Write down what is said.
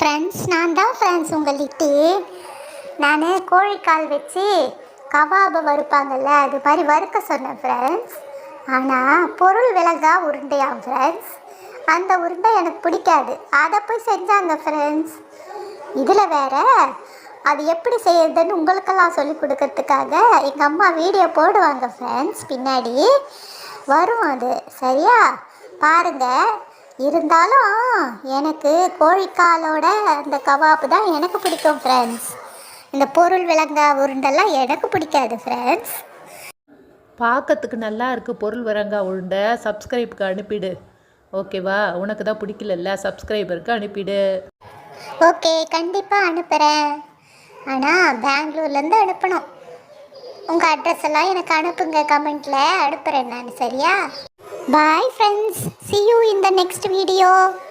Friends நான் தான் friends உங்கள்கிட்ட. நான் கோழிக்கால் வச்சு கபாபை வறுப்பாங்கல்ல அது மாதிரி வறுக்க சொன்னேன் ஃப்ரெண்ட்ஸ் ஆனால் பொருள் விலகா உருண்டையாம் ஃப்ரெண்ட்ஸ் அந்த உருண்டை எனக்கு பிடிக்காது. அதை போய் செஞ்சாங்க ஃப்ரெண்ட்ஸ் இதில் வேற அது எப்படி செய்யறதுன்னு உங்களுக்கெல்லாம் சொல்லி கொடுக்கறதுக்காக எங்கள் அம்மா வீடியோ போடுவாங்க ஃப்ரெண்ட்ஸ் பின்னாடி. வரும் அது. சரியா? பாருங்கள் இருந்தாலும் எனக்கு கோழிக்காலோட அந்த கவாப்பு தான் எனக்கு பிடிக்கும் ஃப்ரெண்ட்ஸ் இந்த பொருள் விளங்கா உருண்டெல்லாம் எனக்கு பிடிக்காது ஃப்ரெண்ட்ஸ் பார்க்கறதுக்கு நல்லா இருக்கு பொருள் வரங்கா உருண்டை. சப்ஸ்கிரைபுக்கு அனுப்பிடு. ஓகேவா உனக்கு தான் பிடிக்கலல்ல? சப்ஸ்கிரைபருக்கு அனுப்பிடு. ஓகே கண்டிப்பாக அனுப்புகிறேன் ஆனால் பெங்களூர்லேருந்து அனுப்பணும். உங்கள் அட்ரஸ் எல்லாம் எனக்கு அனுப்புங்க கமெண்ட்டில் அனுப்புகிறேன் நான் சரியா? Bye friends. See you in the next video.